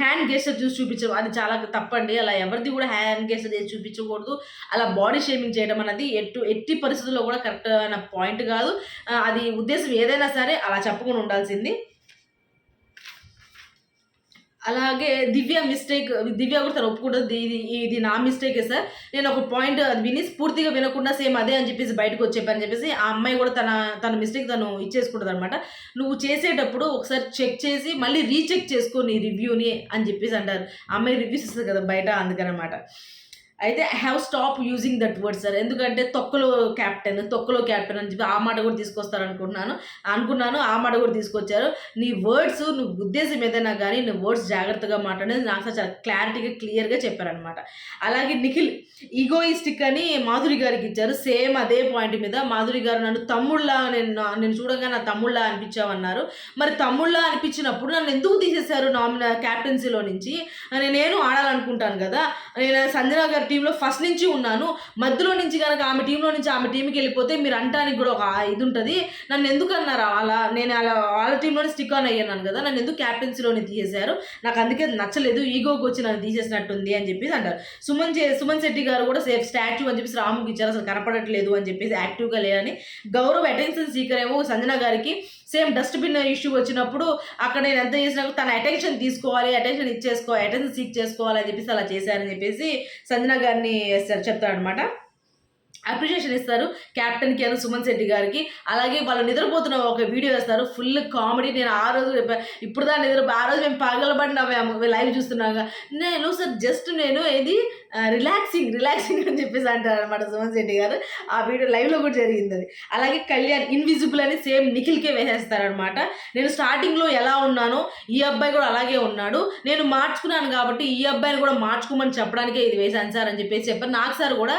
హ్యాండ్ గెస్టర్ చూసి చూపించడం అది చాలా తప్పండి. అలా ఎవరిది కూడా హ్యాండ్ గెస్టర్ చేసి చూపించకూడదు. అలా బాడీ షేమింగ్ చేయడం అనేది ఎట్టు ఎట్టి పరిస్థితుల్లో కూడా కరెక్ట్ అయిన పాయింట్ కాదు. అది ఉద్దేశం ఏదైనా సరే అలా చెప్పకుండా ఉండాల్సింది. అలాగే దివ్య మిస్టేక్ దివ్య కూడా తను ఒప్పుకుంటుంది ఇది ఇది నా మిస్టేకే సార్. నేను ఒక పాయింట్ అది విని పూర్తిగా వినకుండా సేమ్ అదే అని చెప్పేసి బయటకు వచ్చేపని చెప్పేసి ఆ అమ్మాయి కూడా తన తన మిస్టేక్ తను ఇచ్చేసుకుంటుంది అనమాట. నువ్వు చేసేటప్పుడు ఒకసారి చెక్ చేసి మళ్ళీ రీచెక్ చేసుకో నీ రివ్యూని అని చెప్పేసి అంటారు. అమ్మాయి రివ్యూస్ ఇస్తుంది కదా బయట అందుకనమాట. అయితే I have stop using that word sir ఎందుకంటే తొక్కలో క్యాప్టెన్ తొక్కలో క్యాప్టెన్ అని చెప్పి ఆ మాట కూడా తీసుకొస్తారు అనుకుంటున్నాను అనుకున్నాను ఆ మాట కూడా తీసుకొచ్చారు. నీ వర్డ్స్ నువ్వు ఉద్దేశం ఏదైనా కానీ నీ వర్డ్స్ జాగ్రత్తగా మాట్లాడేది నాకు అసలు చాలా క్లారిటీగా క్లియర్గా చెప్పారనమాట అలాగే నిఖిల్ ఈగోయిస్టిక్ అని మాధురి గారికి ఇచ్చారు. సేమ్ అదే పాయింట్ మీద మాధురి గారు నన్ను తమ్ముళ్ళ నేను నేను చూడగా నా తమ్ముళ్ళ అనిపించావన్నారు. మరి తమ్ముళ్ళ అనిపించినప్పుడు నన్ను ఎందుకు తీసేశారు నామిన క్యాప్టెన్సీలో నుంచి? నేను ఆడాలనుకుంటాను కదా. నేను సంజనా గారు టీంలో ఫస్ట్ నుంచి ఉన్నాను. మధ్యలో నుంచి కనుక ఆమె టీంలో నుంచి ఆమె టీంకి వెళ్ళిపోతే మీరు అంటానికి కూడా ఒక ఇది ఉంటుంది నన్ను ఎందుకు అన్నారు? అలా నేను అలా వాళ్ళ టీంలోనే స్టిక్ ఆన్ అయ్యాను కదా నన్ను ఎందుకు క్యాప్టెన్సీలోనే తీసేశారు? నాకు అందుకే నచ్చలేదు ఈగోకి వచ్చి నన్ను తీసేసినట్టుంది అని చెప్పేసి అంటారు. సుమన్ చే సుమన్ శెట్టి గారు కూడా సేఫ్ స్టాచ్యూ అని చెప్పేసి రాముకి ఇచ్చారు. అసలు కనపడట్లేదు అని చెప్పేసి యాక్టివ్గా లేదని గౌరవ్ అటెన్షన్ సీకర్ ఏమో సంజన గారికి సేమ్ డస్ట్బిన్ ఇష్యూ వచ్చినప్పుడు అక్కడ నేను ఎంత చేసినా తన అటెన్షన్ తీసుకోవాలి అటెన్షన్ ఇచ్చేసుకో అటెన్షన్ సీక్ చేసుకోవాలి అని చెప్పేసి అలా చేశారని చెప్పేసి సంజన గారిని చెప్తారనమాట అప్రిషియేషన్ ఇస్తారు. కెప్టెన్కి అను సుమన్ శెట్టి గారికి. అలాగే వాళ్ళు నిద్రపోతున్న ఒక వీడియో వేస్తారు. ఫుల్ కామెడీ నేను ఆ రోజు ఇప్పుడు దాన్ని నిద్ర ఆ రోజు మేము పగలబడి లైవ్ చూస్తున్నాగా. నేను సార్ జస్ట్ నేను ఇది రిలాక్సింగ్ రిలాక్సింగ్ అని చెప్పేసి అంటారు అనమాట సుమన్ శెట్టి గారు. ఆ వీడియో లైవ్లో కూడా జరిగింది అది. అలాగే కళ్యాణ్ ఇన్విజిబుల్ అని సేమ్ నిఖిల్కే వేసేస్తారనమాట నేను స్టార్టింగ్లో ఎలా ఉన్నానో ఈ అబ్బాయి కూడా అలాగే ఉన్నాడు. నేను మార్చుకున్నాను కాబట్టి ఈ అబ్బాయిని కూడా మార్చుకోమని చెప్పడానికే ఇది వేశాను సార్ అని చెప్పేసి చెప్పారు. నాకు సార్ కూడా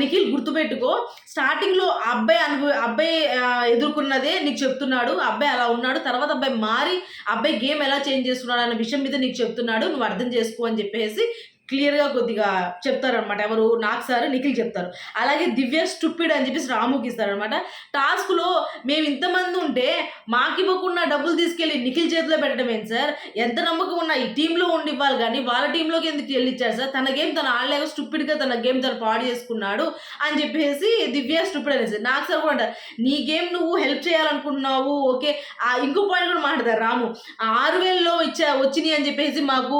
నిఖిల్ గుర్తు గుర్తుపెట్టుకో స్టార్టింగ్లో లో అబ్బాయి అనుభవ అబ్బాయి ఎదుర్కొన్నదే నీకు చెప్తున్నాడు ఆ అబ్బాయి అలా ఉన్నాడు తర్వాత అబ్బాయి మారి అబ్బాయి గేమ్ ఎలా చేంజ్ చేస్తున్నాడు అన్న విషయం మీద నీకు చెప్తున్నాడు నువ్వు అర్థం చేసుకో అని చెప్పేసి క్లియర్గా కొద్దిగా చెప్తారనమాట ఎవరు? నాకు సార్ నిఖిల్ చెప్తారు. అలాగే దివ్య స్టూపిడ్ అని చెప్పేసి రాముకి ఇస్తారనమాట టాస్క్లో మేము ఇంతమంది ఉంటే మాకివ్వకుండా డబ్బులు తీసుకెళ్ళి నిఖిల్ చేతిలో పెట్టడం ఏంటి సార్? ఎంత నమ్మకం ఉన్నా ఈ టీంలో ఉండి ఇవ్వాలి కానీ వాళ్ళ టీంలోకి ఎందుకు వెళ్ళిచ్చారు సార్? తన గేమ్ తను ఆడలేక స్టూపిడ్గా తన గేమ్ తను పాడు చేసుకున్నాడు అని చెప్పేసి దివ్య స్టూపిడ్ అనేసి. నాకు సార్ కూడా అంటారు నీ గేమ్ నువ్వు హెల్ప్ చేయాలనుకుంటున్నావు. ఓకే ఆ ఇంకో పాయింట్ కూడా మాట్లాడతారు రాము. ఆరు వేలలో ఇచ్చా వచ్చినాయి అని చెప్పేసి మాకు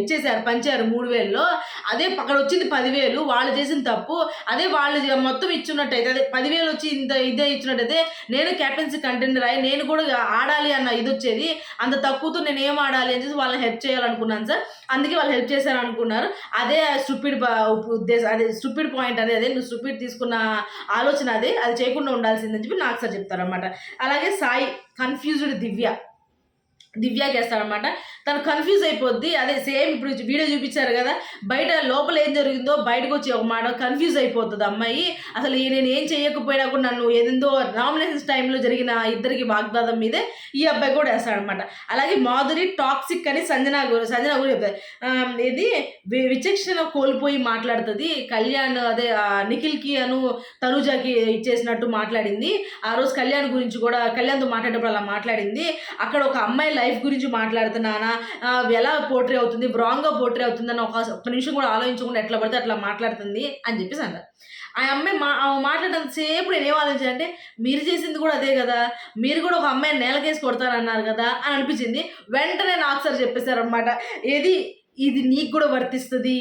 ఇచ్చేసారు పంచారు మూడు వేలలో. అదే అక్కడ వచ్చింది పదివేలు వాళ్ళు చేసిన తప్పు. అదే వాళ్ళు మొత్తం ఇచ్చినట్టయితే అదే పదివేలు వచ్చి ఇంత ఇదే ఇచ్చినట్టయితే నేను క్యాప్టెన్సీ కంటెండర్ అయ్యి నేను కూడా ఆడాలి అన్న ఇది వచ్చేది. అంత తక్కువతో నేను ఏం ఆడాలి అని చెప్పి వాళ్ళని హెల్ప్ చేయాలనుకున్నాను సార్. అందుకే వాళ్ళు హెల్ప్ చేశారు అనుకున్నారు అదే స్టూపిడ్ ఉద్దేశం అదే స్టూపిడ్ పాయింట్ అదే అదే నువ్వు స్టూపిడ్ తీసుకున్న ఆలోచన అదే అది చేయకుండా ఉండాల్సిందని చెప్పి నాకు సార్ చెప్తారనమాట అలాగే సాయి కన్ఫ్యూజ్డ్ దివ్య. దివ్యాకి వేస్తాడనమాట తను కన్ఫ్యూజ్ అయిపోద్ది. అదే సేమ్ ఇప్పుడు వీడియో చూపించారు కదా బయట లోపల ఏం జరిగిందో బయటకు వచ్చి ఒక మాట కన్ఫ్యూజ్ అయిపోతుంది అమ్మాయి. అసలు ఈ నేను ఏం చేయకపోయినా కూడా నన్ను ఏదేందో నామినేషన్స్ టైంలో జరిగిన ఇద్దరికి వాగ్దాదం మీదే ఈ అబ్బాయి కూడా వేస్తాడనమాట అలాగే మాధురి టాక్సిక్ అని సంజన గురు సంజన కూడా చెప్తారు. ఇది విచక్షణ కోల్పోయి మాట్లాడుతుంది. కళ్యాణ్ అదే నిఖిల్కి అను తనుజాకి ఇచ్చేసినట్టు మాట్లాడింది. ఆ రోజు కళ్యాణ్ గురించి కూడా కళ్యాణ్తో మాట్లాడేటప్పుడు అలా మాట్లాడింది. అక్కడ ఒక అమ్మాయి లైఫ్ గురించి మాట్లాడుతున్నానా? ఎలా పోర్ట్రే అవుతుంది? రాంగ్గా పోర్ట్రే అవుతుందని ఒక ఒక్క నిమిషం కూడా ఆలోచించకుండా ఎట్లా పడితే అట్లా మాట్లాడుతుంది అని చెప్పేసి అన్నారు ఆ అమ్మాయి మా ఆమె మాట్లాడినంతసేపు నేను ఏం ఆలోచించానంటే మీరు చేసింది కూడా అదే కదా మీరు కూడా ఒక అమ్మాయిని నేలకేసి కొడతారన్నారు కదా అని అనిపించింది. వెంటనే నాకు సార్ చెప్పేశారనమాట ఏది? ఇది నీకు కూడా వర్తిస్తుంది.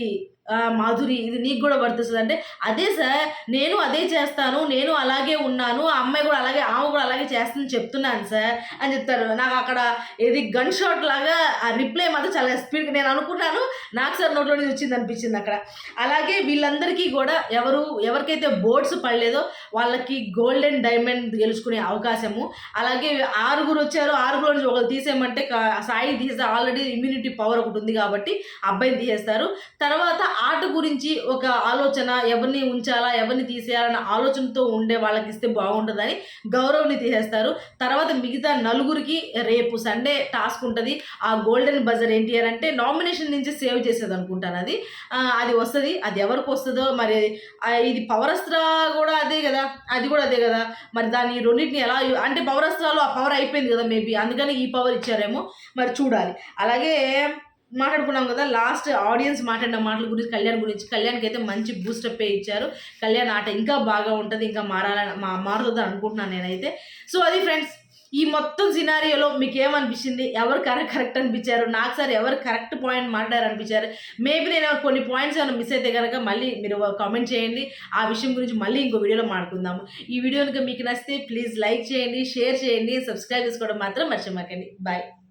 మాధురి ఇది నీకు కూడా వర్తిస్తుంది. అంటే అదే సార్ నేను అదే చేస్తాను నేను అలాగే ఉన్నాను ఆ అమ్మాయి కూడా అలాగే ఆమె కూడా అలాగే చేస్తుందని చెప్తున్నాను సార్ అని చెప్తారు. నాకు అక్కడ ఏది గన్ షాట్ లాగా ఆ రిప్లై మాత్రం చాలా స్పీడ్ నేను అనుకున్నాను. నాకు సార్ నోట్లో నుంచి వచ్చింది అనిపించింది అక్కడ. అలాగే వీళ్ళందరికీ కూడా ఎవరు ఎవరికైతే బోర్డ్స్ పడలేదో వాళ్ళకి గోల్డెన్ డైమండ్ గెలుచుకునే అవకాశము. అలాగే ఆరుగురు వచ్చారు ఆరుగురు నుంచి ఒకరు తీసేయమంటే సాయి తీసే ఆల్రెడీ ఇమ్యూనిటీ పవర్ ఒకటి ఉంది కాబట్టి అబ్బాయిని తీసేస్తారు. తర్వాత ఆట గురించి ఒక ఆలోచన ఎవరిని ఉంచాలా ఎవరిని తీసేయాలన్న ఆలోచనతో ఉండే వాళ్ళకి ఇస్తే బాగుంటుందని గౌరవ్ని తీసేస్తారు. తర్వాత మిగతా నలుగురికి రేపు సండే టాస్క్ ఉంటుంది. ఆ గోల్డెన్ బజర్ ఏంటి అని అంటే నామినేషన్ నుంచి సేవ్ చేసేది అనుకుంటాను అది. అది వస్తుంది. అది ఎవరికి వస్తుందో మరి ఇది పవరస్త్ర కూడా అదే కదా. అది కూడా అదే కదా. మరి దాన్ని రెండింటిని ఎలా అంటే పవరస్త్రాలు ఆ పవర్ అయిపోయింది కదా మేబీ. అందుకని ఈ పవర్ ఇచ్చారేమో. మరి చూడాలి. అలాగే మాట్లాడుకున్నాం కదా లాస్ట్ ఆడియన్స్ మాట్లాడిన మాటల గురించి కళ్యాణ్ గురించి. కళ్యాణ్కి అయితే మంచి బూస్టప్ ఇచ్చారు. కళ్యాణ్ ఆట ఇంకా బాగా ఉంటుంది ఇంకా మారాలని మా మారుతుంది అనుకుంటున్నాను నేనైతే. సో అది ఫ్రెండ్స్ ఈ మొత్తం సినారియోలో మీకు ఏమనిపించింది? ఎవరు కరెక్ట్ కరెక్ట్ అనిపించారు? నాకు సార్ ఎవరు కరెక్ట్ పాయింట్ మాట్లాడారు అనిపించారు మేబీ నేను కొన్ని పాయింట్స్ ఏమైనా మిస్ అయితే కనుక మళ్ళీ మీరు కామెంట్ చేయండి. ఆ విషయం గురించి మళ్ళీ ఇంకో వీడియోలో మాట్లాడుకుందాము. ఈ వీడియో మీకు నచ్చితే ప్లీజ్ లైక్ చేయండి షేర్ చేయండి సబ్స్క్రైబ్ చేసుకోవడం మాత్రం మర్చిపోకండి. బాయ్